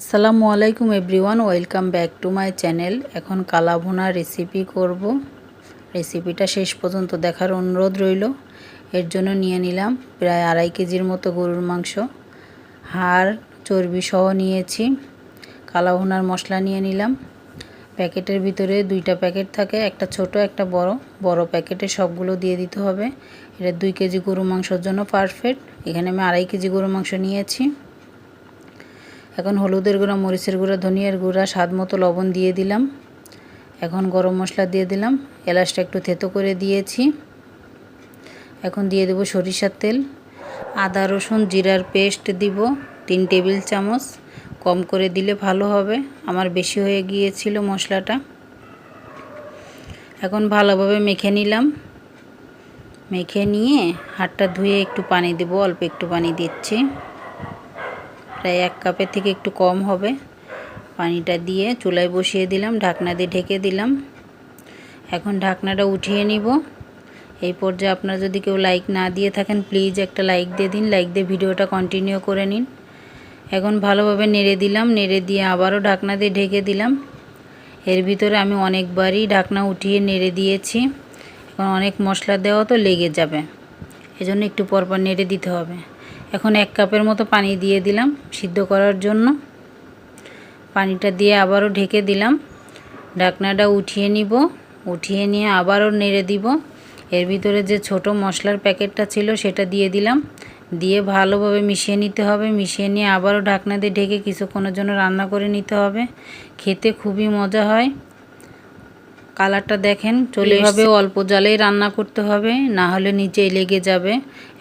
আসসালামু আলাইকুম everyone, welcome back to my channel. এখন কালা ভুনা রেসিপি করব। রেসিপিটা শেষ পর্যন্ত দেখার অনুরোধ রইল। এর জন্য নিয়ে নিলাম প্রায় আড়াই কেজির মতো গরুর মাংস। হাড়, চর্বি সহ নিয়েছি। কালা ভুনার মশলা নিয়ে নিলাম। প্যাকেটের ভিতরে দুইটা প্যাকেট থাকে, একটা ছোট, একটা বড়। বড় প্যাকেটে সবগুলো দিয়ে দিতে হবে। এটা দুই কেজি গরু মাংসর জন্য পারফেক্ট এখানে আমি আড়াই কেজি গরু মাংস নিয়েছি। এখন হলুদের গুঁড়া, মরিচের গুঁড়া, ধনিয়ার গুঁড়া, স্বাদ মতো লবণ দিয়ে দিলাম। এখন গরম মশলা দিয়ে দিলাম। এলাচটা একটু থেতো করে দিয়েছি। এখন দিয়ে দেবো সরিষার তেল। আদা, রসুন, জিরার পেস্ট দিব তিন টেবিল চামচ। কম করে দিলে ভালো হবে। আমার বেশি হয়ে গিয়েছিল মশলাটা। এখন ভালোভাবে মেখে নিলাম। মেখে নিয়ে হাতটা ধুয়ে একটু পানি দেব। অল্প একটু পানি দিচ্ছি। প্রায় এক কাপের থেকে একটু কম হবে। পানিটা দিয়ে চুলায় বসিয়ে দিলাম, ঢাকনা দিয়ে ঢেকে দিলাম। এখন ঢাকনাটা উঠিয়ে নিব। এই পর্যায়ে আপনারা যদি কেউ লাইক না দিয়ে থাকেন প্লিজ একটা লাইক দিয়ে দিন লাইক দিয়ে ভিডিওটা কন্টিনিউ করে নিন। এখন ভালোভাবে নেড়ে দিলাম, নেড়ে দিয়ে আবারও ঢাকনা দিয়ে ঢেকে দিলাম। এর ভিতরে আমি অনেকবারই ঢাকনা উঠিয়ে নেড়ে দিয়েছি। এখন অনেক মশলা দেওয়া তো লেগে যাবে। এজন্য একটু পরপর নেড়ে দিতে হবে। এখন এক কাপের মতো পানি দিয়ে দিলাম সিদ্ধ করার জন্য। পানিটা দিয়ে আবারও ঢেকে দিলাম। ঢাকনাটা উঠিয়ে নিব, উঠিয়ে নিয়ে আবারও নেড়ে দিব। এর ভিতরে যে ছোট মশলার প্যাকেটটা ছিল সেটা দিয়ে দিলাম। দিয়ে ভালোভাবে মিশিয়ে নিতে হবে, মিশিয়ে নিয়ে আবারও ঢাকনা দিয়ে ঢেকে কিছুক্ষণের জন্য রান্না করে নিতে হবে। খেতে খুবই মজা হয়। কালারটা দেখেন চলে হবে অল্প জালেই রান্না করতে হবে না হলে নিচেই লেগে যাবে।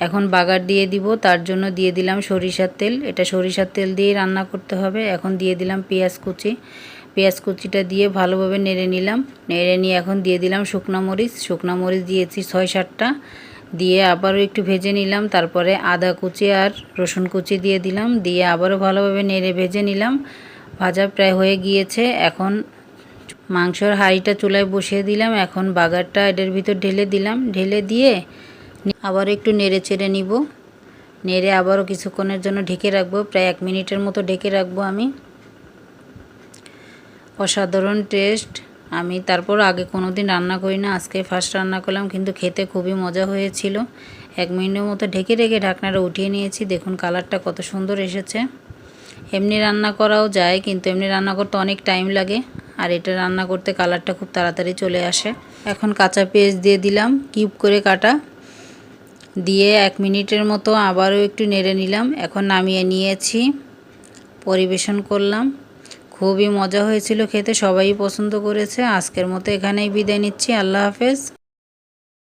এখন বাগার দিয়ে দিব তার জন্য দিয়ে দিলাম সরিষার তেল। এটা সরিষার তেল দিয়েই রান্না করতে হবে। এখন দিয়ে দিলাম পেঁয়াজ কুচি। পেঁয়াজ কুচিটা দিয়ে ভালোভাবে নেড়ে নিলাম। নেড়ে নিয়ে এখন দিয়ে দিলাম শুকনো মরিচ। শুকনো মরিচ দিয়েছি ছয় সাতটা। দিয়ে আবারও একটু ভেজে নিলাম। তারপরে আদা কুচি আর রসুন কুচি দিয়ে দিলাম। দিয়ে আবারও ভালোভাবে নেড়ে ভেজে নিলাম। ভাজা প্রায় হয়ে গিয়েছে। এখন মাংসর হাঁড়িটা চুলায় বসিয়ে দিলাম। এখন বাগারটা এটার ভিতর ঢেলে দিলাম। ঢেলে দিয়ে আবার একটু নেড়ে চেড়ে নিব। নেড়ে আবারও কিছুক্ষণের জন্য ঢেকে রাখব। প্রায় এক মিনিটের মতো ঢেকে রাখব আমি। অসাধারণ টেস্ট। আমি তারপর আগে কোনো দিন রান্না করি না, আজকে ফার্স্ট রান্না করলাম, কিন্তু খেতে খুবই মজা হয়েছিল। এক মিনিটের মতো ঢেকে রেখে ঢাকনাটা উঠিয়ে নিয়েছি। দেখুন কালারটা কত সুন্দর এসেছে। এমনি রান্না করাও যায়, কিন্তু এমনি রান্না করতে অনেক টাইম লাগে। আর এটা রান্না করতে কালারটা খুব তাড়াতাড়ি চলে আসে। এখন কাঁচা পেঁয়াজ দিয়ে দিলাম, কিউব করে কাটা। দিয়ে এক মিনিটের মতো আবারও একটু নেড়ে নিলাম। এখন নামিয়ে নিয়েছি, পরিবেশন করলাম। খুবই মজা হয়েছিল খেতে, সবাই পছন্দ করেছে। আজকের মতো এখানেই বিদায় নিচ্ছি। আল্লাহ হাফেজ।